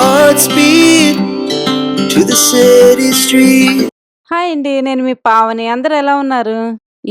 hearts beat to the city street. Hi అండి నేను మీ పావని. అందరు ఎలా ఉన్నారు?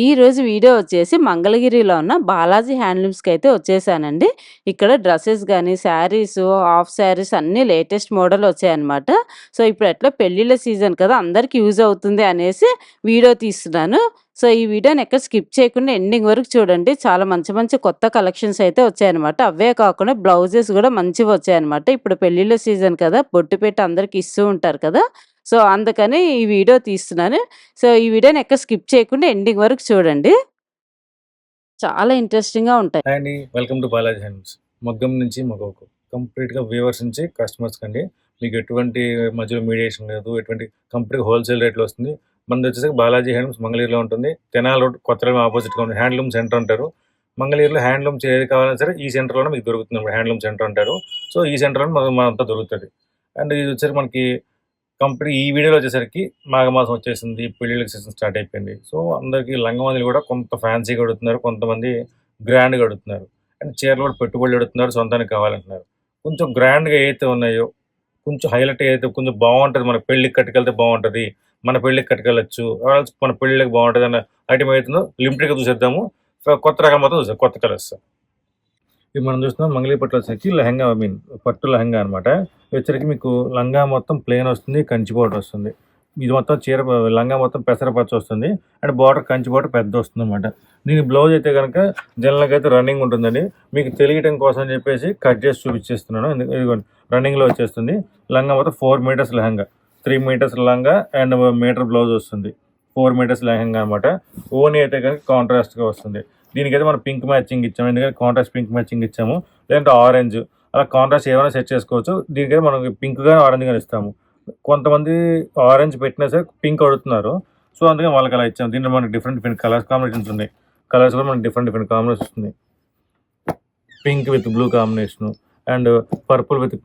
ఈ రోజు వీడియో వచ్చేసి మంగళగిరిలో ఉన్న బాలాజీ హ్యాండ్లూమ్స్కి అయితే వచ్చేసానండి. ఇక్కడ డ్రెస్సెస్ కానీ శారీస్ హాఫ్ శారీస్ అన్నీ లేటెస్ట్ మోడల్ వచ్చాయన్నమాట. సో ఇప్పుడు ఎట్లా పెళ్ళిళ్ళ సీజన్ కదా అందరికి యూజ్ అవుతుంది అనేసి వీడియో తీస్తున్నాను. సో ఈ వీడియోని ఎక్కడ స్కిప్ చేయకుండా ఎండింగ్ వరకు చూడండి. చాలా మంచి మంచి కొత్త కలెక్షన్స్ అయితే వచ్చాయన్నమాట. అవే కాకుండా బ్లౌజెస్ కూడా మంచివి వచ్చాయన్నమాట. ఇప్పుడు పెళ్ళిళ్ళ సీజన్ కదా బొట్టు పెట్టి అందరికి ఇస్తూ ఉంటారు కదా. సో అందుకని ఈ వీడియో తీస్తున్నాను. సో ఈ వీడియోని ఎక్కడ స్కిప్ చేయకుండా ఎండింగ్ వరకు చూడండి. చాలా ఇంట్రెస్టింగ్గా ఉంటాయి. అండి. వెల్కమ్ టు బాలాజీ హ్యాండ్స్ మగ్గం నుంచి మగవకు. కంప్లీట్గా వ్యూవర్స్ నుంచి కస్టమర్స్ కండి మీకు ఎటువంటి మధ్యలో మీడియేషన్ లేదు ఎటువంటి కంప్లీట్ హోల్సేల్ రేట్లో వస్తుంది. మనది వచ్చేసి బాలాజీ హ్యాండ్లూమ్స్ మంగళగిరిలో ఉంటుంది. తెనాల్ రోడ్ కొత్త ఆపోజిట్గా ఉంది. హ్యాండ్లూమ్ సెంటర్ అంటారు. మంగళగిరిలో హ్యాండ్లూమ్స్ ఏది కావాలన్నా సరే ఈ సెంటర్లోనే మీకు దొరుకుతుంది. హ్యాండ్లూమ్ సెంటర్ అంటారు. సో ఈ సెంటర్లో మనకు మనంతా దొరుకుతుంది. అండ్ ఇది వచ్చేసరికి మనకి కంపెనీ ఈ వీడియోలో వచ్చేసరికి మాఘమాసం వచ్చేసింది. పెళ్ళిళ్ళకి సీజన్ స్టార్ట్ అయిపోయింది. సో అందరికీ లంగమందులు కూడా కొంత ఫ్యాన్సీగా అడుగుతున్నారు. కొంతమంది గ్రాండ్గా అడుగుతున్నారు. అండ్ చీరలు కూడా పెట్టుబడులు అడుగుతున్నారు సొంతానికి కావాలంటున్నారు. కొంచెం గ్రాండ్గా ఏదైతే ఉన్నాయో కొంచెం హైలైట్ అయితే కొంచెం బాగుంటుంది. మన పెళ్ళికి కట్టుకెళ్తే బాగుంటుంది. మన పెళ్ళికి కట్టుకెళ్ళచ్చు. మన పెళ్ళికి బాగుంటుంది అన్న ఐటమ్ అవుతుందో లిమిటెడ్గా చూసేద్దాము. కొత్త రకం మొత్తం చూసాం కొత్త కలర్స్ ఇది మనం చూస్తున్నాం మంగళీ పట్టు వచ్చేసరికి లెహంగా ఐ మీన్ పట్టు లెహంగా అనమాట వచ్చరికి మీకు లంగా మొత్తం ప్లెయిన్ వస్తుంది కంచి బోర్డర్ వస్తుంది. ఇది మొత్తం చీర లంగా మొత్తం పెసరపచ్చ వస్తుంది. అండ్ బార్డర్ కంచి బార్డర్ పెద్ద వస్తుంది అనమాట దీని బ్లౌజ్ అయితే కనుక జనరల్గా అయితే రన్నింగ్ ఉంటుందండి. మీకు తెలియటం కోసం అని చెప్పేసి కట్ చేసి చూపించేస్తున్నాను. ఎందుకంటే రన్నింగ్లో వచ్చేస్తుంది. లంగా మొత్తం four metres lehenga. Three metres లంగా అండ్ మీటర్ బ్లౌజ్ వస్తుంది. ఫోర్ మీటర్స్ లెహంగా అనమాట ఓన్లీ అయితే కనుక కాంట్రాస్ట్గా వస్తుంది. దీనికైతే మనం పింక్ మ్యాచింగ్ ఇచ్చాము. ఎందుకంటే కాంట్రాస్ట్ పింక్ మ్యాచింగ్ ఇచ్చాము. లేదంటే ఆరెంజ్ అలా కాంట్రాస్ట్ ఏమైనా సెట్ చేసుకోవచ్చు. దీనికైతే మనం పింక్ కానీ ఆరెంజ్ కానీ ఇస్తాము. కొంతమంది ఆరెంజ్ పెట్టినా సరే పింక్ అడుగుతున్నారు. సో అందుకని వాళ్ళకి అలా ఇచ్చాము. దీంట్లో మనకి డిఫరెంట్ డిఫరెంట్ కలర్స్ కాంబినేషన్స్ ఉన్నాయి. కలర్స్ కూడా మనకి డిఫరెంట్ డిఫరెంట్ కాంబినేషన్స్ ఉన్నాయి pink with blue combination and purple with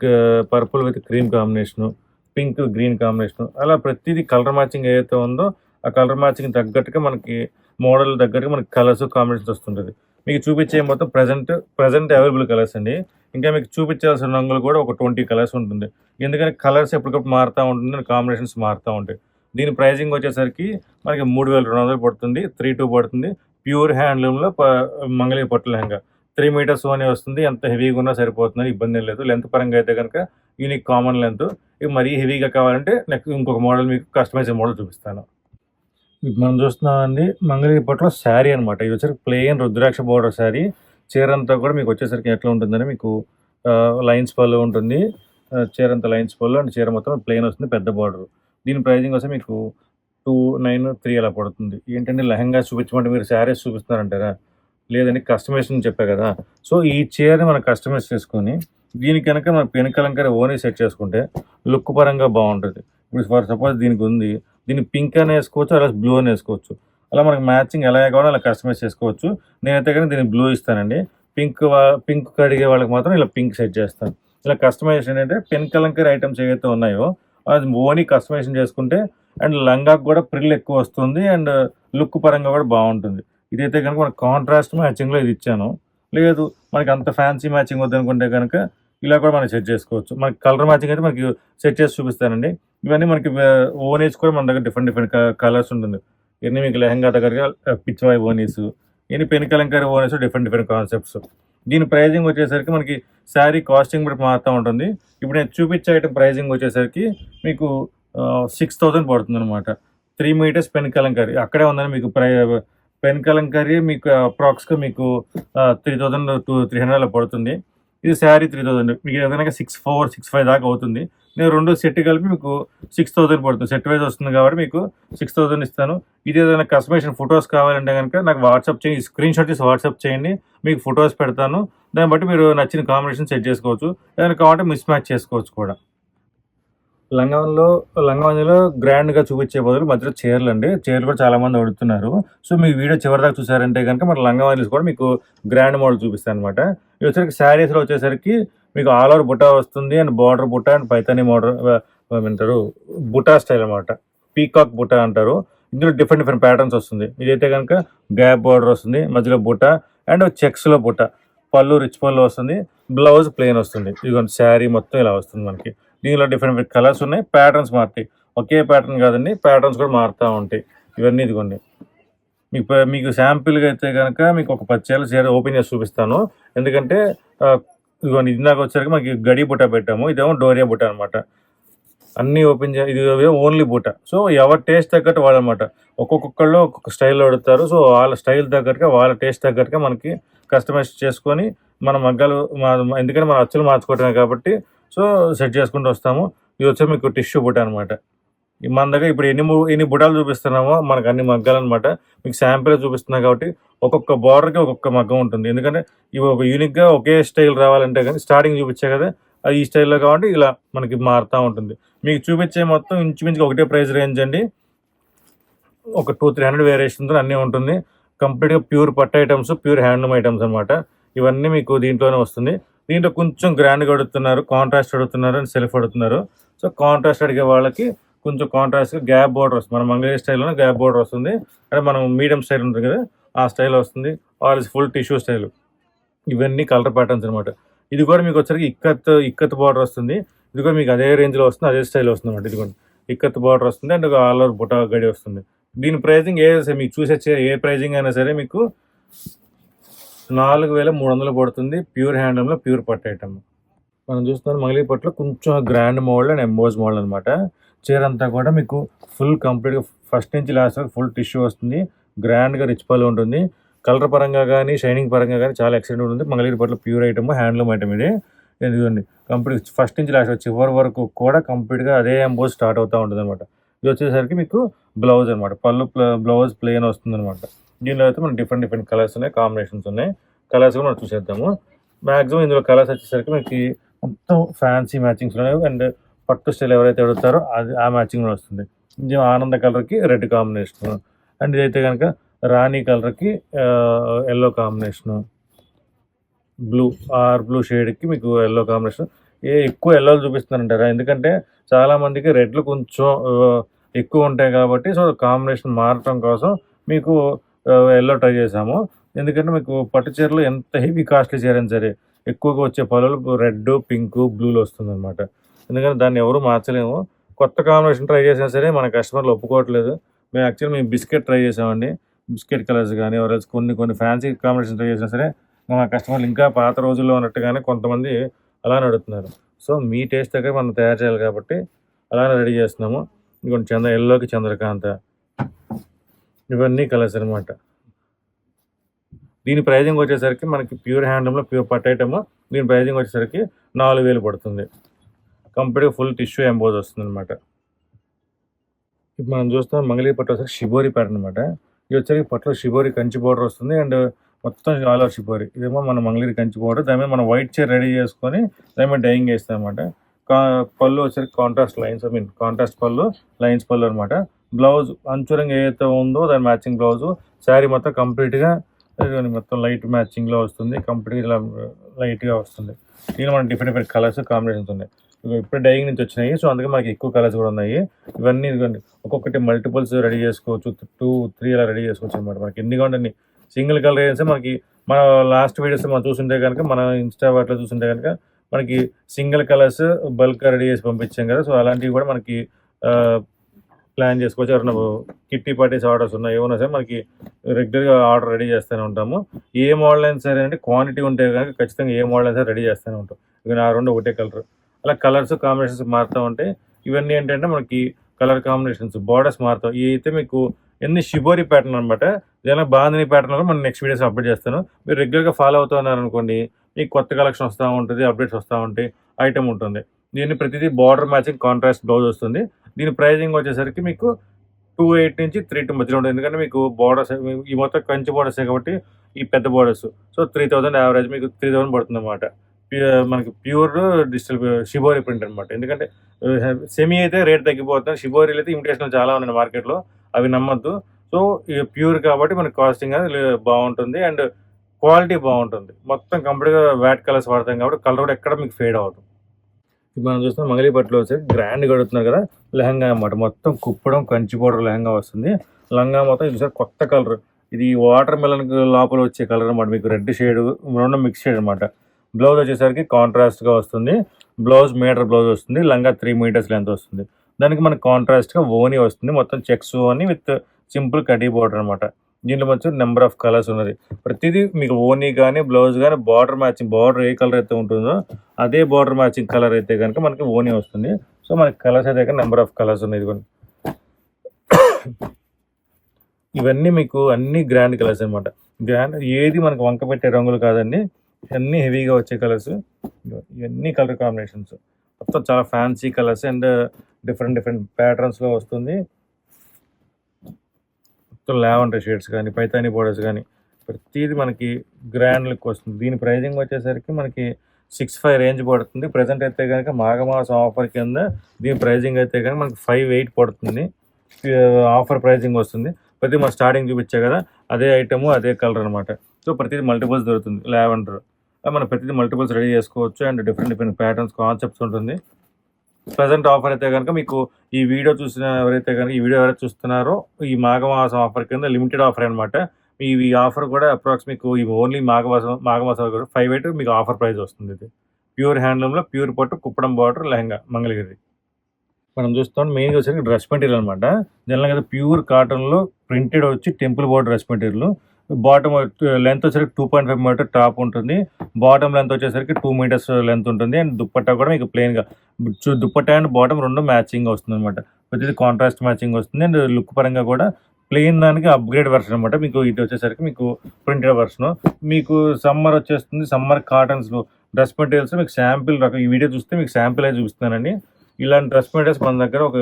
purple with cream combination pink green combination. అలా ప్రతిదీ కలర్ మ్యాచింగ్ ఏదైతే ఉందో ఆ కలర్ మ్యాచింగ్ తగ్గట్టుగా మనకి మోడల్ దగ్గరగా మనకి కలర్స్ కాంబినేషన్స్ వస్తుంటుంది. మీకు చూపించే మొత్తం ప్రజెంట్ ప్రజెంట్ అవైలబుల్ కలర్స్ అండి. ఇంకా మీకు చూపించాల్సిన రంగులు కూడా ఒక ట్వంటీ కలర్స్ ఉంటుంది. ఎందుకంటే కలర్స్ ఎప్పటికప్పుడు మారుతూ ఉంటుంది కాంబినేషన్స్ మారుతూ ఉంటాయి. దీని ప్రైజింగ్ వచ్చేసరికి మనకి మూడు వేల రెండు వందలు పడుతుంది త్రీ టూ పడుతుంది. ప్యూర్ హ్యాండ్లూమ్లో మంగళీ పట్టు లెహంగా త్రీ మీటర్స్ అని వస్తుంది. ఎంత హెవీగా ఉన్నా సరిపోతుంది ఇబ్బంది లేదు. లెంత్ పరంగా అయితే కనుక యూనిక్ కామన్ లెంత్. ఇవి మరీ హెవీగా కావాలంటే నెక్స్ట్ ఇంకొక మోడల్ మీకు కస్టమైజ్ మోడల్ చూపిస్తాను. మనం చూస్తున్నామండి మంగళగిరి పట్టులో శారీ అనమాట ఇది వచ్చేసరికి ప్లెయిన్ రుద్రాక్ష బోర్డర్ శారీ. చీర అంతా కూడా మీకు వచ్చేసరికి ఎట్లా ఉంటుందని మీకు లైన్స్ పళ్ళు ఉంటుంది. చీర అంతా లైన్స్ పళ్ళు అండ్ చీర మొత్తం ప్లెయిన్ వస్తుంది పెద్ద బార్డర్. దీని ప్రైజింగ్ వస్తే మీకు టూ నైన్ త్రీ అలా పడుతుంది. ఏంటంటే లెహంగా చూపించమంటే మీరు శారీస్ చూపిస్తున్నారంటారా? లేదండి కస్టమైజేషన్ చెప్పా కదా. సో ఈ చీరని మనం కస్టమైజ్ చేసుకొని దీనికి కనుక మనం పెనకలంకర ఓనే సెట్ చేసుకుంటే లుక్ పరంగా బాగుంటుంది. ఇప్పుడు ఫర్ సపోజ్ దీనికి ఉంది దీన్ని పింక్ అని వేసుకోవచ్చు అలా బ్లూ అని వేసుకోవచ్చు. అలా మనకి మ్యాచింగ్ ఎలా కావాలో అలా కస్టమైజ్ చేసుకోవచ్చు. నేనైతే కానీ దీన్ని బ్లూ ఇస్తానండి. పింక్ పింక్ కడిగే వాళ్ళకి మాత్రం ఇలా పింక్ సెట్ చేస్తాను. ఇలా కస్టమైజేషన్ ఏంటంటే పెన్ కలంకర్ ఐటమ్స్ ఏవైతే ఉన్నాయో అది ఓనీ కస్టమైజేషన్ చేసుకుంటే అండ్ లంగాకు కూడా ప్రిల్ ఎక్కువ వస్తుంది అండ్ లుక్ పరంగా కూడా బాగుంటుంది. ఇదైతే కనుక మనకు కాంట్రాస్ట్ మ్యాచింగ్లో ఇది ఇచ్చాను. లేదు మనకి అంత ఫ్యాన్సీ మ్యాచింగ్ వద్దనుకుంటే కనుక ఇలా కూడా మనం సెట్ చేసుకోవచ్చు. మనకి కలర్ మ్యాచింగ్ అయితే మనకి సెట్ చేసి చూపిస్తానండి. ఇవన్నీ మనకి ఓనేజ్ కూడా మన దగ్గర డిఫరెంట్ డిఫరెంట్ కలర్స్ ఉంటుంది. ఇవన్నీ మీకు లెహంగా దగ్గరగా పిచ్చివాయి ఓనీస్ ఇవన్నీ పెన్ కలంకారీ ఓనీస్ డిఫరెంట్ డిఫరెంట్ కాన్సెప్ట్స్ దీని ప్రైజింగ్ వచ్చేసరికి మనకి శారీ కాస్టింగ్ కూడా మారుతూ ఉంటుంది. ఇప్పుడు నేను చూపించే ఐటమ్ ప్రైజింగ్ వచ్చేసరికి మీకు సిక్స్ థౌజండ్ పడుతుంది అనమాట త్రీ మీటర్స్ పెన్ కలంకారీ. అక్కడే ఉందని మీకు ప్రై పెన్ కలంకారీ మీకు అప్రాక్స్గా మీకు three thousand two three hundred పడుతుంది. ఇది శారీ త్రీ థౌజండ్ మీకు ఏదైనా సిక్స్ ఫోర్ సిక్స్ ఫైవ్ దాకా అవుతుంది. నేను రెండు సెట్ కలిపి మీకు సిక్స్ థౌజండ్ పడుతుంది. సెట్ వైజ్ వస్తుంది కాబట్టి మీకు సిక్స్ థౌసండ్ ఇస్తాను. ఇది ఏదైనా కస్టమేషన్ ఫొటోస్ కావాలంటే కనుక నాకు వాట్సాప్ చేయండి. స్క్రీన్ షాట్ తీసి వాట్సాప్ చేయండి. మీకు ఫొటోస్ పెడతాను. దాన్ని బట్టి మీరు నచ్చిన కాంబినేషన్ సెట్ చేసుకోవచ్చు. ఏదైనా కావాలంటే మిస్ మ్యాచ్ చేసుకోవచ్చు కూడా. లంగావనిలో లంగావనిలో గ్రాండ్గా చూపించే బదులు మధ్యలో చీరలు అండి. చీరలు కూడా చాలామంది అడుగుతున్నారు. సో మీ వీడియో చివరిదాకా చూసారంటే కనుక మన లంగావనిస్ కూడా మీకు గ్రాండ్ మోడల్ చూపిస్తాను అనమాట ఇది వచ్చేసరికి శారీస్లో వచ్చేసరికి మీకు ఆల్ ఓవర్ బుటా వస్తుంది అండ్ బార్డర్ బుటా అండ్ పైతాని మోడల్ ఏమంటారు బుటా స్టైల్ అనమాట పీకాక్ బుటా అంటారు. ఇందులో డిఫరెంట్ డిఫరెంట్ ప్యాటర్న్స్ వస్తుంది. ఇదైతే కనుక గ్యాప్ బార్డర్ వస్తుంది మధ్యలో బుట్ట అండ్ చెక్స్లో బుట్ట పళ్ళు రిచ్ పళ్ళు వస్తుంది బ్లౌజ్ ప్లెయిన్ వస్తుంది. ఇదిగోండి శారీ మొత్తం ఇలా వస్తుంది మనకి. దీనిలో డిఫరెంట్ కలర్స్ ఉన్నాయి ప్యాటర్న్స్ మారుతాయి. ఒకే ప్యాటర్న్ కాదండి ప్యాటర్న్స్ కూడా మారుతూ ఉంటాయి. ఇవన్నీ ఇదిగోండి. మీకు మీకు శాంపిల్గా అయితే కనుక మీకు ఒక పచ్చేళ్ళ చీర ఓపెన్ చేసి చూపిస్తాను. ఎందుకంటే ఇదిగోండి ఇదిగోండి ఇందాక వచ్చేసరికి మనకి గడి బుట్ట పెట్టాము. ఇదేమో డోరియా బుట్ట అనమాట అన్నీ ఓపెన్ చే ఇది ఓన్లీ బుట్ట. సో ఎవరి టేస్ట్ తగ్గట్టు వాళ్ళనమాట ఒక్కొక్కళ్ళు ఒక్కొక్క స్టైల్లో అడుగుతారు. సో వాళ్ళ స్టైల్ తగ్గట్టుగా వాళ్ళ టేస్ట్ తగ్గట్టుగా మనకి కస్టమైజ్ చేసుకొని మన మగ్గాలు ఎందుకంటే మన అచ్చులు మార్చుకోవటమే కాబట్టి సో సెట్ చేసుకుంటూ వస్తాము. ఇది వచ్చే మీకు టిష్యూ బుట్ట అనమాట మన దగ్గర ఇప్పుడు ఎన్ని ఎన్ని బుటాలు చూపిస్తున్నామో మనకు అన్ని మగ్గాలు అనమాట మీకు శాంపిల్ చూపిస్తున్నా కాబట్టి ఒక్కొక్క బార్డర్కి ఒక్కొక్క మగ్గం ఉంటుంది. ఎందుకంటే ఇవి ఒక యూనిక్గా ఒకే స్టైల్ రావాలంటే కానీ స్టార్టింగ్ చూపించే కదా అది ఈ స్టైల్లో కాబట్టి ఇలా మనకి మారుతూ ఉంటుంది. మీకు చూపించే మొత్తం ఇంచుమించుగా ఒకటే ప్రైస్ రేంజ్ అండి. ఒక టూ త్రీ హండ్రెడ్ వేరియేషన్తో అన్నీ ఉంటుంది. కంప్లీట్గా ప్యూర్ పట్ట ఐటమ్స్ ప్యూర్ హ్యాండ్లూమ్ ఐటమ్స్ అనమాట ఇవన్నీ మీకు దీంట్లోనే వస్తుంది. దీంట్లో కొంచెం గ్రాండ్గా అడుగుతున్నారు కాంట్రాస్ట్ అడుగుతున్నారు అండ్ సెల్ఫ్ అడుగుతున్నారు. సో కాంట్రాస్ట్ అడిగే వాళ్ళకి కొంచెం కాంట్రాస్ట్గా గ్యాప్ బోర్డర్ వస్తుంది. మన మంగళగిరి స్టైల్లోనే గ్యాప్ బోర్డర్ వస్తుంది. అంటే మనం మీడియం స్టైల్ ఉంటుంది కదా ఆ స్టైల్ వస్తుంది. ఆర్ ఫుల్ టిష్యూ స్టైల్ ఇవన్నీ కలర్ ప్యాటర్న్స్ అనమాట ఇది కూడా మీకు వచ్చరికి ఇక్కత్ ఇక్కత్ బార్డర్ వస్తుంది. ఇది కూడా మీకు అదే రేంజ్లో వస్తుంది అదే స్టైల్ వస్తుంది అనమాట ఇది కూడా. ఇక్కత్ బార్డర్ వస్తుంది. అండ్ ఆల్ ఓవర్ బుటా గడి వస్తుంది. దీని ప్రైజింగ్ ఏ మీకు చూసే ఏ ప్రైజింగ్ అయినా సరే మీకు నాలుగు వేల మూడు వందలు పడుతుంది. ప్యూర్ హ్యాండ్లూమ్లో ప్యూర్ పట్టు ఐటమ్ మనం చూస్తున్నాం మంగళీ పట్టులో కొంచెం grand model and emboss model అనమాట చీర అంతా కూడా మీకు ఫుల్ కంప్లీట్గా ఫస్ట్ నుంచి లాస్ట్ వరకు ఫుల్ టిష్యూ వస్తుంది. గ్రాండ్గా రిచ్ పళ్ళు ఉంటుంది. కలర్ పరంగా కానీ షైనింగ్ పరంగా కానీ చాలా ఎక్సలెంట్ ఉంటుంది. మంగళగిరి పట్ల ప్యూర్ ఐటమ్ హ్యాండ్లూమ్ ఐటమ్ ఇది. ఇదిగోండి కంప్లీట్ ఫస్ట్ నుంచి లాస్ట్ చివరి వరకు కూడా కంప్లీట్గా అదే ఎంబోజ్ స్టార్ట్ అవుతూ ఉంటుంది అనమాట ఇది వచ్చేసరికి మీకు బ్లౌజ్ అనమాట పళ్ళు బ్లౌజ్ ప్లెయిన్ వస్తుంది అనమాట దీనిలో అయితే మనకి డిఫరెంట్ డిఫరెంట్ కలర్స్ ఉన్నాయి కాంబినేషన్స్ ఉన్నాయి. కలర్స్ కూడా మనం చూసేద్దాము. మ్యాక్సిమం ఇందులో కలర్స్ వచ్చేసరికి మనకి మొత్తం ఫ్యాన్సీ మ్యాచింగ్స్ ఉన్నాయి అండ్ పట్టు స్టైల్ ఎవరైతే అడుగుతారో అది ఆ మ్యాచింగ్ వస్తుంది. ఇది ఆనంద కలర్కి రెడ్ కాంబినేషన్ అండ్ ఇదైతే కనుక రాణి కలర్కి yellow combination blue or blue షేడ్కి మీకు ఎల్లో కాంబినేషన్ ఏ ఎక్కువ ఎల్లోలు చూపిస్తున్నారంటారా? ఎందుకంటే చాలామందికి రెడ్లు కొంచెం ఎక్కువ ఉంటాయి కాబట్టి సో కాంబినేషన్ మారటం కోసం మీకు ఎల్లో ట్రై చేసాము ఎందుకంటే మీకు పట్టు చీరలు ఎంత హెవీ కాస్ట్లీ చీర సరే ఎక్కువగా వచ్చే పనులు రెడ్ పింక్ బ్లూలో వస్తుందన్నమాట. ఎందుకంటే దాన్ని ఎవరు మార్చలేము. కొత్త కాంబినేషన్ ట్రై చేసినా సరే మన కస్టమర్లు ఒప్పుకోవట్లేదు. మేము యాక్చువల్లీ మేము బిస్కెట్ ట్రై చేసామండి బిస్కెట్ కలర్స్ కానీ ఎవరైనా కొన్ని కొన్ని ఫ్యాన్సీ కాంబినేషన్ ట్రై చేసినా సరే మా కస్టమర్లు ఇంకా పాత రోజుల్లో ఉన్నట్టుగానే కొంతమంది అలానే అడుగుతున్నారు. సో మీ టేస్ట్ దగ్గర మనం తయారు చేయాలి కాబట్టి అలానే రెడీ చేస్తున్నాము. ఇంకొంచెం చంద్ర ఎల్లోకి చంద్రకాంత. ఇవన్నీ కలర్స్ అనమాట దీని ప్రైజింగ్ వచ్చేసరికి మనకి ప్యూర్ హ్యాండ్లూమ్లో ప్యూర్ పట్టు ఐటమ్. దీని ప్రైజింగ్ వచ్చేసరికి నాలుగు వేలు పడుతుంది. కంప్లీట్గా ఫుల్ టిష్యూ ఎంబోజ్ వస్తుంది అనమాట ఇప్పుడు మనం చూస్తాం మంగళగిరి పట్టు వచ్చేసరికి షిబోరి ప్యాటర్న్ అనమాట ఇది వచ్చేసరికి పట్టులో షిబోరి కంచి బోర్డర్ వస్తుంది. అండ్ మొత్తం ఆల్ ఓవర్ షిబోరి. ఇదేమో మన మంగళగిరి కంచి బోర్డర్ దాని మీద మనం వైట్ చైర్ రెడీ చేసుకొని దాని మీద డైయింగ్ వేస్తాం అనమాట పళ్ళు వచ్చేసరికి contrast lines I mean contrast పళ్ళు లైన్స్ పళ్ళు అనమాట బ్లౌజ్ అంచురంగా ఏదైతే ఉందో దాని మ్యాచింగ్ బ్లౌజ్ శారీ మొత్తం కంప్లీట్గా మొత్తం లైట్ మ్యాచింగ్లో వస్తుంది. కంప్లీట్గా ఇలా uh, లైట్గా వస్తుంది. దీనిలో మనకి డిఫరెంట్ డిఫరెంట్ కలర్స్ కాంబినేషన్స్ ఉన్నాయి. ఇప్పుడు డైయింగ్ నుంచి వచ్చినాయి. సో అందుకే మనకి ఎక్కువ కలర్స్ కూడా ఉన్నాయి. ఇవన్నీ ఇదిగోండి ఒక్కొక్కటి మల్టిపుల్స్ రెడీ చేసుకోవచ్చు. టూ త్రీ అలా రెడీ చేసుకోవచ్చు అనమాట మనకి ఎన్ని కావాలండి సింగిల్ కలర్ వేస్తే మనకి మన లాస్ట్ వీడియోస్ మనం చూసుంటే కనుక మన ఇన్స్టా వాటిలో చూసుంటే కనుక మనకి సింగిల్ కలర్స్ బల్క్ రెడీ చేసి పంపించాం కదా. సో అలాంటివి కూడా మనకి uh, ప్లాన్ చేసుకోవచ్చు. ఎవరైనా కిట్టి పార్టీస్ ఆర్డర్స్ ఉన్నాయి ఏమన్నా సరే మనకి రెగ్యులర్గా ఆర్డర్ రెడీ చేస్తూనే ఉంటాము. ఏ మోడల్ అయినా సరే అంటే క్వాంటిటీ ఉంటే కనుక ఖచ్చితంగా ఏ మోడల్ అయినా సరే రెడీ చేస్తూనే ఉంటాం. ఇక ఆ రెండు ఒకటే కలర్ అలా కలర్స్ కాంబినేషన్స్ మారుతూ ఉంటాయి ఇవన్నీ ఏంటంటే మనకి కలర్ కాంబినేషన్స్ బార్డర్స్ మారుతాయి. ఇవి అయితే మీకు ఎన్ని షిబోరి ప్యాటర్న్ అనమాట ఏదైనా బాందిని ప్యాటర్న్ కూడా మనం నెక్స్ట్ వీడియోస్ అప్డేట్ చేస్తాను. మీరు రెగ్యులర్గా ఫాలో అవుతూ ఉన్నారు అనుకోండి మీకు కొత్త కలెక్షన్ వస్తూ ఉంటుంది అప్డేట్స్ వస్తూ ఉంటాయి ఐటమ్ ఉంటుంది. దీన్ని ప్రతిదీ బార్డర్ మ్యాచింగ్ కాంట్రాస్ట్ బ్లౌజ్ వస్తుంది. దీని ప్రైజింగ్ వచ్చేసరికి మీకు టూ ఎయిట్ నుంచి త్రీ టూ మధ్యలో ఉంటుంది. ఎందుకంటే మీకు బోర్డర్స్ ఈ మొత్తం కంచి బోర్డర్స్ కాబట్టి ఈ పెద్ద borders so three thousand average మీకు త్రీ థౌసండ్ పడుతుంది అనమాట మనకి ప్యూర్ డిజిటల్ షిబోరి ప్రింట్ అనమాట ఎందుకంటే సెమీ అయితే రేట్ తగ్గిపోతుంది. షిబోరీలు అయితే ఇమిటేషన్ చాలా ఉన్నాయి మార్కెట్లో అవి నమ్మద్దు. సో ప్యూర్ కాబట్టి మనకి కాస్టింగ్ అనేది బాగుంటుంది. అండ్ క్వాలిటీ బాగుంటుంది. మొత్తం కంప్లీట్గా వ్యాట్ కలర్స్ వాడతాం కాబట్టి కలర్ కూడా ఎక్కడ మీకు ఫేడ్ అవుతుంది ఇప్పుడు మనం చూస్తున్నాం మంగళీపట్లో వచ్చి గ్రాండ్ కడుతున్నారు కదా లెహంగా అనమాట మొత్తం కుప్పడం కంచి పౌడర్ లెహంగా వస్తుంది. లంగా మొత్తం ఇది కొత్త కలర్ ఇది వాటర్ మెలన్ లోపల వచ్చే కలర్ అనమాట మీకు రెడ్ షేడ్ రెండు మిక్స్ షేడ్ అనమాట బ్లౌజ్ వచ్చేసరికి కాంట్రాస్ట్గా వస్తుంది. బ్లౌజ్ మీటర్ బ్లౌజ్ వస్తుంది. లంగా త్రీ మీటర్స్ లెంత్ వస్తుంది. దానికి మనకి కాంట్రాస్ట్గా ఓనీ వస్తుంది. మొత్తం చెక్స్ ఓనీ విత్ సింపుల్ కటీ బోర్డర్ అనమాట దీంట్లో వచ్చి నెంబర్ ఆఫ్ కలర్స్ ఉన్నది. ప్రతిదీ మీకు ఓనీ కానీ బ్లౌజ్ కానీ బార్డర్ మ్యాచింగ్ బార్డర్ ఏ కలర్ అయితే ఉంటుందో అదే బార్డర్ మ్యాచింగ్ కలర్ అయితే కనుక మనకి ఓనీ వస్తుంది. సో మనకి కలర్స్ అయితే నెంబర్ ఆఫ్ కలర్స్ ఉన్నాయి ఇదిగోండి. ఇవన్నీ మీకు అన్ని గ్రాండ్ కలర్స్ అనమాట గ్రాండ్ ఏది మనకు వంక పెట్టే రంగులు కాదండి. అన్నీ హెవీగా వచ్చే కలర్స్ ఇవన్నీ కలర్ కాంబినేషన్స్ మొత్తం చాలా fancy colours and different different ప్యాటర్న్స్లో వస్తుంది. మొత్తం లావెండర్ షేడ్స్ కానీ పైతాని బోర్డర్స్ కానీ ప్రతిదీ మనకి గ్రాండ్ లుక్ వస్తుంది. దీని ప్రైజింగ్ వచ్చేసరికి మనకి సిక్స్ ఫైవ్ రేంజ్ పడుతుంది. ప్రజెంట్ అయితే కనుక మాఘమాసం ఆఫర్ కింద దీని ప్రైజింగ్ అయితే కనుక మనకి ఫైవ్ ఎయిట్ పడుతుంది. ఆఫర్ ప్రైజింగ్ వస్తుంది. ప్రతి మన స్టార్టింగ్ చూపించా కదా అదే ఐటము అదే కలర్ అనమాట సో ప్రతిదీ మల్టిపుల్స్ దొరుకుతుంది. లావెండర్ మనం ప్రతిదీ మల్టిపుల్స్ రెడీ చేసుకోవచ్చు. And different different patterns concepts ఉంటుంది. ప్రజెంట్ ఆఫర్ అయితే కనుక మీకు ఈ వీడియో చూసిన ఎవరైతే కనుక ఈ వీడియో ఎవరైతే చూస్తున్నారో ఈ మాఘమాసం ఆఫర్ కింద లిమిటెడ్ ఆఫర్ అనమాట ఈ ఈ ఆఫర్ కూడా అప్రాక్స్ మీకు ఈ ఓన్లీ మాఘమాసం మాఘమాసం కూడా ఫైవ్ ఎయిట్ మీకు ఆఫర్ ప్రైస్ వస్తుంది ఇది. ప్యూర్ హ్యాండ్లూమ్లో ప్యూర్ పట్టు కుప్పడం బార్డర్ లెహంగా మంగళగిరి. మనం చూస్తాం మెయిన్గా వచ్చేసరికి డ్రెస్ మెటీరియల్ అనమాట జనరల్గా ప్యూర్ కాటన్లో ప్రింటెడ్ వచ్చి temple board dress material. Bottom length వచ్చేసరికి two point five metre top ఉంటుంది. బాటమ్ లెంత్ వచ్చేసరికి టూ మీటర్స్ లెంత్ ఉంటుంది. అండ్ దుప్పట్టా కూడా మీకు ప్లెయిన్గా దుప్పట్టా అండ్ బాటమ్ రెండు మ్యాచింగ్ వస్తుంది అనమాట ప్రతిదీ కాంట్రాస్ట్ మ్యాచింగ్ వస్తుంది. అండ్ లుక్ పరంగా కూడా ప్లెయిన్ దానికి అప్గ్రేడ్ వెర్షన్ అనమాట మీకు ఇది వచ్చేసరికి మీకు ప్రింటెడ్ వెర్షన్ మీకు సమ్మర్ వచ్చేస్తుంది. సమ్మర్ కాటన్స్లో డ్రెస్ మెటీరియల్స్ మీకు శాంపిల్ రకం ఈ వీడియో చూస్తే మీకు శాంపిల్ అయితే చూపిస్తున్నానండి. ఇలాంటి డ్రెస్ మెటీరియల్స్ మన దగ్గర ఒక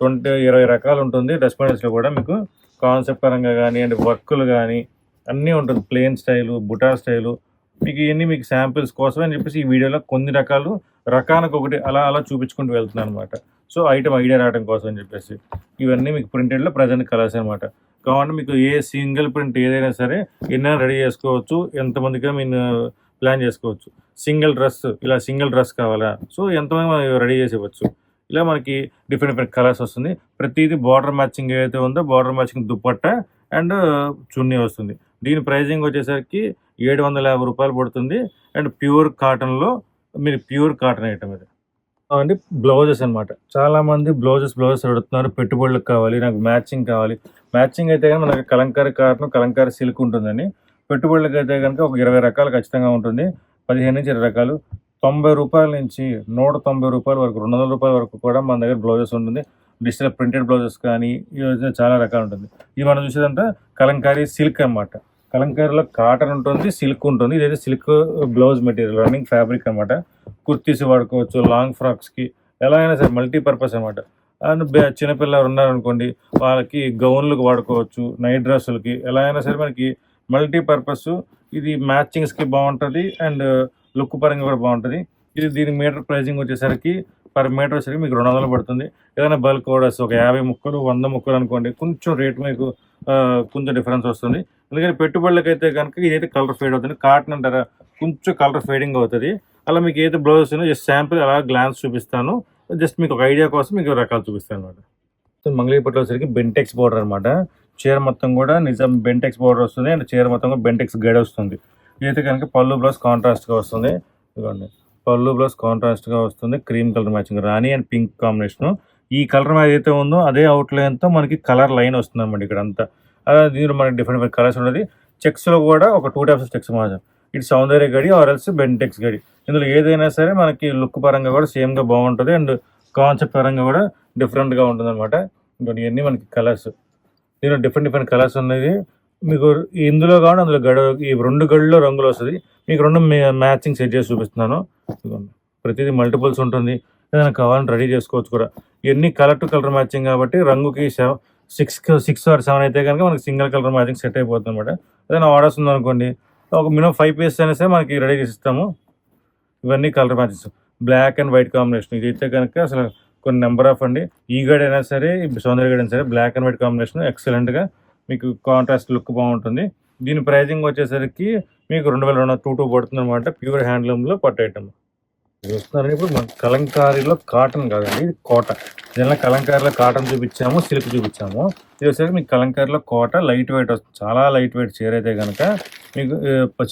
ట్వంటీ ఇరవై రకాలు ఉంటుంది. డ్రెస్ మెటీరియల్స్లో కూడా మీకు కాన్సెప్ట్ పరంగా కానీ అండ్ వర్కులు కానీ అన్నీ ఉంటుంది. ప్లెయిన్ స్టైలు బుటా స్టైలు. మీకు ఇవన్నీ మీకు శాంపిల్స్ కోసమే అని చెప్పేసి ఈ వీడియోలో కొన్ని రకాలు రకానికి ఒకటి అలా అలా చూపించుకుంటూ వెళ్తున్నాను అనమాట సో ఐటమ్ ఐడియా రావడం కోసం అని చెప్పేసి. ఇవన్నీ మీకు ప్రింటెడ్లో ప్రజెంట్ కలర్స్ అనమాట కాబట్టి మీకు ఏ సింగిల్ ప్రింట్ ఏదైనా సరే ఎన్నైనా రెడీ చేసుకోవచ్చు. ఎంతమందికి మీరు ప్లాన్ చేసుకోవచ్చు. సింగిల్ డ్రెస్ ఇలా సింగిల్ డ్రెస్ కావాలా? సో ఎంతమంది మనం రెడీ చేసేవచ్చు ఇలా మనకి డిఫరెంట్ డిఫరెంట్ కలర్స్ వస్తుంది. ప్రతిదీ బార్డర్ మ్యాచింగ్ ఏదైతే ఉందో border matching dupatta and chunni వస్తుంది. దీని ప్రైజింగ్ వచ్చేసరికి ఏడు వందల యాభై రూపాయలు పడుతుంది. అండ్ ప్యూర్ కాటన్లో మీరు ప్యూర్ కాటన్ ఐటమ్ ఇది. అండి బ్లౌజెస్ అనమాట చాలామంది బ్లౌజెస్ బ్లౌజెస్ అడుగుతున్నారు పెట్టుబడులకు కావాలి నాకు మ్యాచింగ్ కావాలి. మ్యాచింగ్ అయితే కనుక మనకి కలంకారీ కాటన్ కలంకారీ సిల్క్ ఉంటుందండి. పెట్టుబడులకు అయితే కనుక ఒక ఇరవై రకాలు ఖచ్చితంగా ఉంటుంది. పదిహేను నుంచి ఇరవై రకాలు. తొంభై రూపాయల నుంచి నూట తొంభై రూపాయల వరకు రెండు వందల రూపాయల వరకు కూడా మన దగ్గర బ్లౌజెస్ ఉంటుంది. డిజిటల్ ప్రింటెడ్ బ్లౌజెస్ కానీ ఇవి చాలా రకాలు ఉంటుంది. ఇవి మనం చూసేదంతా కలంకారీ సిల్క్ అన్నమాట. కలంకారీలో కాటన్ ఉంటుంది సిల్క్ ఉంటుంది. ఇదైతే silk blouse material running fabric అనమాట కుర్తీస్ వాడుకోవచ్చు లాంగ్ ఫ్రాక్స్కి ఎలా అయినా సరే మల్టీపర్పస్ అనమాట అండ్ చిన్నపిల్లలు ఉన్నారనుకోండి వాళ్ళకి గౌన్లకు వాడుకోవచ్చు నైట్ డ్రెస్సులకి ఎలా అయినా సరే మనకి మల్టీపర్పస్ ఇది మ్యాచింగ్స్కి బాగుంటుంది అండ్ లుక్ పరంగా కూడా బాగుంటుంది ఇది దీని మీటర్ ప్రైజింగ్ వచ్చేసరికి పర్ మీటర్ వచ్చి మీకు రెండు వందలు పడుతుంది. ఏదైనా బల్క్ ఆర్డర్స్ ఒక యాభై ముక్కలు వంద ముక్కలు అనుకోండి కొంచెం రేట్ మీకు కొంచెం డిఫరెన్స్ వస్తుంది. ఎందుకంటే పెట్టుబడులకు అయితే కనుక ఇదైతే కలర్ ఫేడ్ అవుతుంది. కాటన్ అంటారా కొంచెం కలర్ ఫేడింగ్ అవుతుంది. అలా మీకు ఏదైతే బ్లౌజ్ వస్తుందో జస్ట్ శాంపుల్ అలా గ్లాన్స్ చూపిస్తాను. జస్ట్ మీకు ఒక ఐడియా కోసం మీకు రకాలు చూపిస్తాను అనమాట మంగళీపట్లో వచ్చరికి బెంటెక్స్ బోర్డర్ అనమాట చీర మొత్తం కూడా నిజం బెంటెక్స్ బోర్డర్ వస్తుంది. అండ్ చీర మొత్తం కూడా బెంటెక్స్ గైడ్ వస్తుంది. ఇదైతే కనుక పళ్ళు బ్లౌజ్ కాంట్రాస్ట్గా వస్తుంది. ఇదిగోండి. పళ్ళు ప్లస్ కాంట్రాస్ట్గా వస్తుంది. Cream colour matching. Rani and pink combination. ఈ కలర్ ఏదైతే ఉందో అదే అవుట్లైన్తో మనకి కలర్ లైన్ వస్తుంది అనమాట ఇక్కడ అంతా. అలా దీనిలో మనకి డిఫరెంట్ డిఫరెంట్ కలర్స్ ఉన్నది చెక్స్లో కూడా ఒక టూ టైప్స్ ఆఫ్ చెక్స్ మాత్రం ఇటు సౌందర్య గడి ఆర్ ఎల్స్ బెంటెక్స్ గడి. ఇందులో ఏదైనా సరే మనకి లుక్ పరంగా కూడా సేమ్గా బాగుంటుంది. అండ్ కాన్సెప్ట్ పరంగా కూడా డిఫరెంట్గా ఉంటుంది అనమాట ఇవన్నీ మనకి కలర్స్ దీనిలో డిఫరెంట్ డిఫరెంట్ కలర్స్ ఉన్నది. మీకు ఇందులో కావాలి అందులో గడ ఈ రెండు గడిలో రంగులు వస్తుంది. మీకు రెండు మ్యాచింగ్ సెట్ చేసి చూపిస్తున్నాను. ప్రతిదీ మల్టిపుల్స్ ఉంటుంది. ఏదైనా కావాలని రెడీ చేసుకోవచ్చు కూడా. ఇవన్నీ కలర్ టు కలర్ మ్యాచింగ్ కాబట్టి రంగుకి seven six six or seven అయితే కనుక మనకి సింగిల్ కలర్ మ్యాచింగ్ సెట్ అయిపోతుంది అనమాట ఏదైనా ఆర్డర్స్ ఉందనుకోండి ఒక మినిమం ఫైవ్ పీసెస్ అయినా సరే మనకి రెడీ చేసి ఇస్తాము. ఇవన్నీ colour matches black and white combination. ఇది అయితే కనుక అసలు కొన్ని నెంబర్ ఆఫ్ అండి. ఈ గడ్ అయినా సరే సౌందర్య గడ్ అయినా సరే బ్లాక్ అండ్ వైట్ కాంబినేషన్ ఎక్సలెంట్గా మీకు కాంట్రాస్ట్ లుక్ బాగుంటుంది. దీని ప్రైజింగ్ వచ్చేసరికి మీకు రెండు వేల రెండు టూ టూ పడుతుంది అనమాట ప్యూర్ హ్యాండ్లూమ్లో పట్టు ఐటమ్ చూస్తున్నారండి ఇప్పుడు మన కలంకారీలో కాటన్ కాదండి ఇది కోట. జనరల్ కలంకారీలో కాటన్ చూపించాము సిల్క్ చూపించాము. ఇది వచ్చేసరికి మీకు కలంకారీలో కోట లైట్ వెయిట్ వస్తుంది. చాలా లైట్ వెయిట్ చీర అయితే కనుక మీకు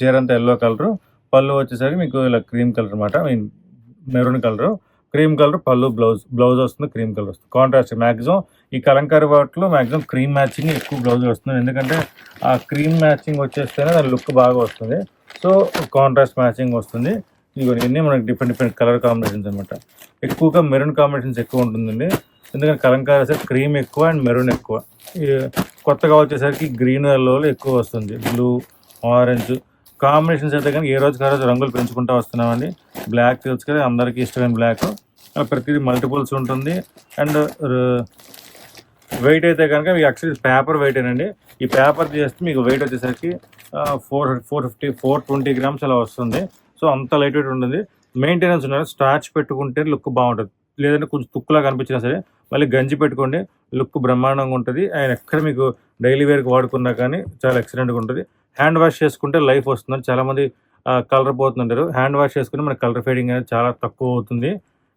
చీర అంతా ఎల్లో కలరు పళ్ళు వచ్చేసరికి మీకు ఇలా క్రీమ్ కలర్ అనమాట మెరూన్ కలరు క్రీమ్ కలర్ పళ్ళు బ్లౌజ్ బ్లౌజ్ వస్తుంది క్రీమ్ కలర్ వస్తుంది. కాంట్రాస్ట్ మ్యాక్సిమం ఈ కలంకారీ వాటిలో మ్యాక్సిమం క్రీమ్ మ్యాచింగ్ ఎక్కువ బ్లౌజ్ వస్తుంది. ఎందుకంటే ఆ క్రీమ్ మ్యాచింగ్ వచ్చేస్తేనే దాని లుక్ బాగా వస్తుంది. సో కాంట్రాస్ట్ మ్యాచింగ్ వస్తుంది. ఇవన్నీ మనకి డిఫరెంట్ డిఫరెంట్ కలర్ కాంబినేషన్స్ అనమాట ఎక్కువగా మెరూన్ కాంబినేషన్స్ ఎక్కువ ఉంటుందండి. ఎందుకంటే కలంకారీ వస్తే క్రీమ్ ఎక్కువ అండ్ మెరూన్ ఎక్కువ. ఈ కొత్తగా వచ్చేసరికి గ్రీన్ ఎల్లోలో ఎక్కువ వస్తుంది. బ్లూ ఆరెంజ్ కాంబినేషన్స్ అయితే కానీ ఏ రోజుకి ఆ రోజు రంగులు పెంచుకుంటూ వస్తున్నామండి. బ్లాక్ తెలుసు కదా అందరికీ ఇష్టమైన బ్లాక్ ప్రతిదీ మల్టిపుల్స్ ఉంటుంది. అండ్ వెయిట్ అయితే కనుక మీకు యాక్చువల్లీ పేపర్ వెయిట్ అండి ఈ పేపర్ చేస్తే మీకు వెయిట్ వచ్చేసరికి four four fifty four twenty grams అలా వస్తుంది. సో అంత లైట్ వెయిట్ ఉంటుంది. మెయింటెనెన్స్ ఉండాలి స్టార్చ్ పెట్టుకుంటే లుక్ బాగుంటుంది. లేదంటే కొంచెం తుక్కులా కనిపించినా సరే మళ్ళీ గంజి పెట్టుకోండి లుక్ బ్రహ్మాండంగా ఉంటుంది. ఆయన ఎక్కడ మీకు డైలీ వేర్కి వాడుకున్నా కానీ చాలా ఎక్సలెంట్గా ఉంటుంది. హ్యాండ్ వాష్ చేసుకుంటే లైఫ్ వస్తుంది చాలామంది కలర్ పోతుంటారు హ్యాండ్ వాష్ చేసుకుంటే మన కలర్ ఫేడింగ్ అనేది చాలా తక్కువ అవుతుంది.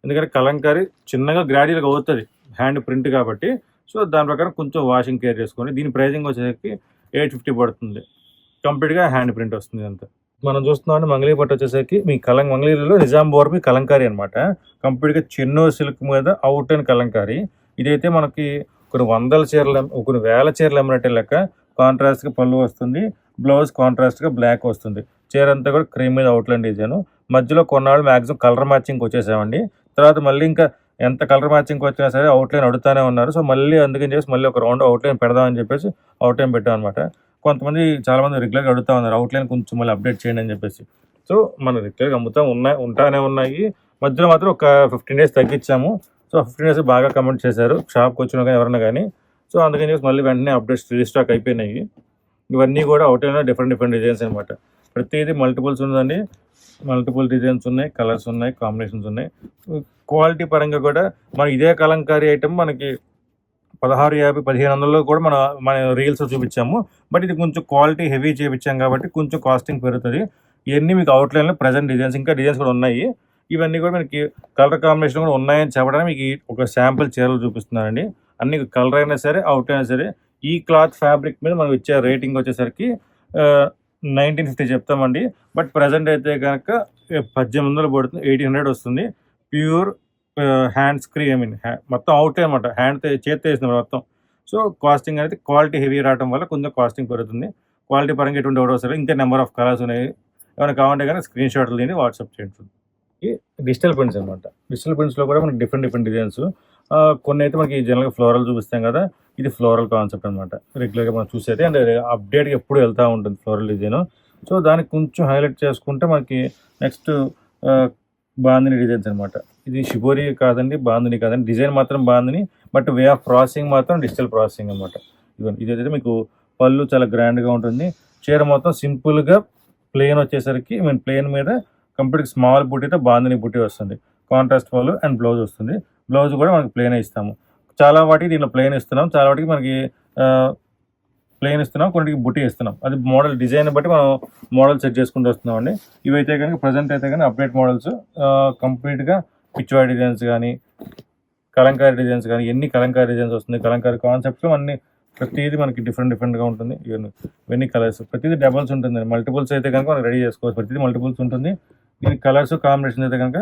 ఎందుకంటే కలంకారీ చిన్నగా గ్రాడ్యువల్గా అవుతుంది హ్యాండ్ ప్రింట్ కాబట్టి. సో దాని ప్రకారం కొంచెం వాషింగ్ కేర్ చేసుకోండి. దీని ప్రైజింగ్ వచ్చేసరికి ఎయిట్ ఫిఫ్టీ పడుతుంది. కంప్లీట్గా హ్యాండ్ ప్రింట్ వస్తుంది అంతా మనం చూస్తున్నాం మంగళీ పట్టు వచ్చేసరికి మీ కలం మంగళీలో నిజాం బోర్మి కలంకారీ అనమాట కంప్లీట్గా చిన్నో సిల్క్ మీద అవుట్ అండ్ కలంకారీ. ఇదైతే మనకి కొన్ని వందల చీరలు కొన్ని వేల చీరలు అమ్మినట్టే లెక్క. కాంట్రాస్ట్గా పళ్ళు వస్తుంది. బ్లౌజ్ కాంట్రాస్ట్గా బ్లాక్ వస్తుంది. చీర అంతా కూడా క్రీమ్ మీద అవుట్లైన్ డిజైన్ మధ్యలో కొన్నాళ్ళు మ్యాక్సిమం కలర్ మ్యాచింగ్ వచ్చేసామండి. తర్వాత మళ్ళీ ఇంకా ఎంత కలర్ మ్యాచింగ్ వచ్చినా సరే అవుట్లైన్ అడుగుతానే ఉన్నారు. సో మళ్ళీ అందుకని చెప్పేసి మళ్ళీ ఒక రౌండ్ అవుట్లైన్ పెడదామని చెప్పేసి అవుట్లైన్ పెట్టాం అనమాట కొంతమంది చాలామంది రెగ్యులర్గా అడుగుతా ఉన్నారు. అవుట్లైన్ కొంచెం మళ్ళీ అప్డేట్ చేయండి అని చెప్పేసి. సో మన రెగ్యులర్గా అమ్ముతా ఉన్నాయి ఉంటానే ఉన్నాయి. మధ్యలో మాత్రం ఒక ఫిఫ్టీన్ డేస్ తగ్గించాము. సో ఫిఫ్టీన్ డేస్ బాగా కమెంట్ చేశారు. షాప్కి వచ్చిన కానీ ఎవరైనా కానీ. సో అందుకని చెప్పేసి మళ్ళీ వెంటనే అప్డేట్స్ రీస్టాక్ అయిపోయినాయి. ఇవన్నీ కూడా అవుట్లైన్లో డిఫరెంట్ డిఫరెంట్ డిజైన్స్ అనమాట ప్రతిదీ మల్టిపుల్స్ ఉందండి మల్టిపుల్ డిజైన్స్ ఉన్నాయి కలర్స్ ఉన్నాయి కాంబినేషన్స్ ఉన్నాయి. క్వాలిటీ పరంగా కూడా మన ఇదే కలంకారీ ఐటమ్ మనకి పదహారు యాభై పదిహేను వందలలో కూడా మన మన రీల్స్ చూపించాము. బట్ ఇది కొంచెం క్వాలిటీ హెవీ చేయించాం కాబట్టి కొంచెం కాస్టింగ్ పెరుగుతుంది. ఇవన్నీ మీకు అవుట్లైన్లో ప్రజెంట్ డిజైన్స్ ఇంకా డిజైన్స్ కూడా ఉన్నాయి. ఇవన్నీ కూడా మనకి కలర్ కాంబినేషన్ కూడా ఉన్నాయని చెప్పడానికి మీకు ఒక శాంపుల్ చీరలు చూపిస్తున్నానండి. అన్ని కలర్ అయినా సరే అవుట్ అయినా సరే ఈ క్లాత్ ఫ్యాబ్రిక్ మీద మనం ఇచ్చే రేటింగ్ వచ్చేసరికి నైన్టీన్ ఫిఫ్టీ చెప్తామండి. బట్ ప్రజెంట్ అయితే కనుక పద్దెనిమిది వందలు పడుతుంది ఎయిటీన్ హండ్రెడ్ వస్తుంది. Pure hand screen I mean మొత్తం అవుట్ అనమాట. హ్యాండ్ చేతి వేసిన మొత్తం. సో కాస్టింగ్ అనేది క్వాలిటీ హెవీ రావడం వల్ల కొంచెం కాస్టింగ్ పెరుగుతుంది. క్వాలిటీ పరంగా ఎటువంటి డౌట్ వస్తారు ఇంకా నెంబర్ ఆఫ్ కలర్స్ ఉన్నాయి. ఏమైనా కావాలంటే కానీ స్క్రీన్ షాట్లు దీన్ని వాట్సాప్ చేయండి. ఈ డిజిటల్ ప్రింట్స్ అనమాట. డిజిటల్ ప్రింట్స్లో కూడా మనకి డిఫరెంట్ డిఫరెంట్ డిజైన్స్. కొన్ని అయితే మనకి జనరల్గా ఫ్లోరల్ చూపిస్తాం కదా ఇది ఫ్లోరల్ కాన్సెప్ట్ అనమాట రెగ్యులర్గా మనం చూసేది. అండ్ అప్డేట్గా uh, ఎప్పుడు వెళ్తూ ఉంటుంది ఫ్లోరల్ డిజైన్ సో దానికి కొంచెం హైలైట్ చేసుకుంటే మనకి నెక్స్ట్ బాందిని డిజైన్స్ అనమాట ఇది షిబోరి కాదండి బాందిని కాదండి. డిజైన్ మాత్రం bandhani but way of processing మాత్రం డిజిటల్ ప్రాసెసింగ్ అనమాట ఇవన్నీ ఇదైతే మీకు పళ్ళు చాలా గ్రాండ్గా ఉంటుంది. చీర మొత్తం సింపుల్గా ప్లేన్ వచ్చేసరికి మీన్ ప్లేన్ మీద కంప్లీట్ స్మాల్ బుట్టీతో బాందిని బుట్టి వస్తుంది. కాంట్రాస్ట్ పళ్ళు అండ్ బ్లౌజ్ వస్తుంది. బ్లౌజ్ కూడా మనకి ప్లేన్ ఇస్తాము. చాలా వాటికి దీంట్లో ప్లేన్ ఇస్తున్నాం. చాలా వాటికి మనకి ప్లేన్ ఇస్తున్నాం. కొన్నిటికి బుట్టి ఇస్తున్నాం. అది మోడల్ డిజైన్ బట్టి మనం మోడల్ సెట్ చేసుకుంటూ వస్తున్నాం అండి ఇవైతే కనుక ప్రజెంట్ అయితే కానీ అప్డేట్ మోడల్స్ కంప్లీట్గా పిచ్వాయి డిజైన్స్ కానీ కలంకారీ డిజైన్స్ కానీ ఎన్ని కలంకారీ డిజైన్స్ వస్తుంది కలంకారీ కాన్సెప్ట్స్ అన్ని ప్రతిదీ మనకి డిఫరెంట్ డిఫరెంట్గా ఉంటుంది. ఇవన్నీ కలర్స్ ప్రతిదీ డబల్స్ ఉంటుంది. మల్టిపుల్స్ అయితే కనుక మనం రెడీ చేసుకోవచ్చు. ప్రతిదీ మల్టిపుల్స్ ఉంటుంది. దీని కలర్స్ కాంబినేషన్ అయితే కనుక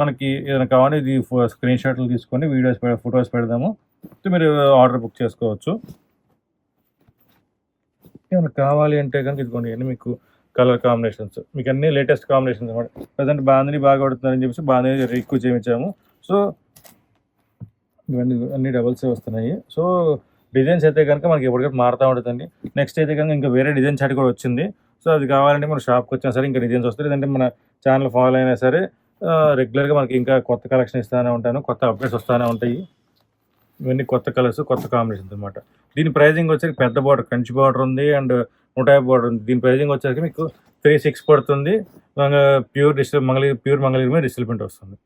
మనకి ఏదైనా కావాలి ఇది స్క్రీన్ షాట్లు తీసుకొని వీడియోస్ ఫొటోస్ పెడదాము. మీరు ఆర్డర్ బుక్ చేసుకోవచ్చు. ఏమైనా కావాలి అంటే కనుక ఇదిగోండి ఇవన్నీ మీకు కలర్ కాంబినేషన్స్ మీకు అన్ని లేటెస్ట్ కాంబినేషన్స్ అనమాట ప్రజెంట్ బాందిని బాగా కొడుతున్నారని చెప్పేసి బాందిని ఎక్కువ చేయించాము. సో ఇవన్నీ అన్ని డబల్సే వస్తున్నాయి. సో డిజైన్స్ అయితే కనుక మనకి ఎప్పటికప్పుడు మారుతూ ఉంటుందండి. నెక్స్ట్ అయితే కనుక ఇంకా వేరే డిజైన్ చాట్ కూడా వచ్చింది. సో అది కావాలంటే మన షాప్కి వచ్చినా సరే ఇంకా డిజైన్స్ వస్తాయి. లేదంటే మన ఛానల్ ఫాలో అయినా సరే రెగ్యులర్గా మనకి ఇంకా కొత్త కలెక్షన్ ఇస్తూనే ఉంటాను. కొత్త అప్డేట్స్ వస్తూనే ఉంటాయి. ఇవన్నీ కొత్త కలర్స్ కొత్త కాంబినేషన్స్ అనమాట దీని ప్రైజింగ్ వచ్చేసి పెద్ద బార్డర్ కంచి బార్డర్ ఉంది అండ్ నూట యాభై బార్డర్ ఉంది. దీని ప్రైజింగ్ వచ్చేసరికి మీకు త్రీ సిక్స్ పడుతుంది. Pure digital Mangalagiri pure Mangalagiri మీద డిజిటల్ ప్రింట్ వస్తుంది.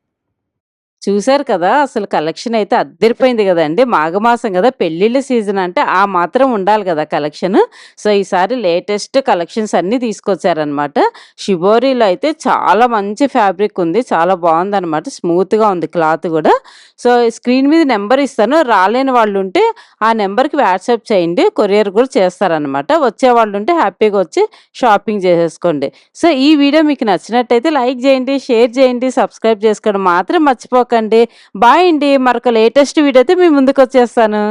చూశారు కదా! అసలు కలెక్షన్ అయితే అద్దరిపోయింది కదండి మాఘమాసం కదా పెళ్ళిళ్ళ సీజన్ అంటే ఆ మాత్రం ఉండాలి కదా కలెక్షన్. సో, ఈసారి లేటెస్ట్ కలెక్షన్స్ అన్నీ తీసుకొచ్చారనమాట. షిబోరీలో అయితే చాలా మంచి ఫ్యాబ్రిక్ ఉంది. చాలా బాగుందనమాట స్మూత్‌గా ఉంది క్లాత్ కూడా సో, స్క్రీన్ మీద నెంబర్ ఇస్తాను. రాలేని వాళ్ళుంటే ఆ నెంబర్‌కి వాట్సాప్ చేయండి. కొరియర్ కూడా చేస్తారనమాట. వచ్చే వాళ్ళుంటే హ్యాపీగా వచ్చి షాపింగ్ చేసేసుకోండి. సో, ఈ వీడియో మీకు నచ్చినట్టయితే లైక్ చేయండి షేర్ చేయండి సబ్స్క్రైబ్ చేసుకోవడం మాత్రం మర్చిపోకండి. బాయ్ అండి. మరొక లేటెస్ట్ వీడియోతో మీ ముందుకొచ్చేస్తాను.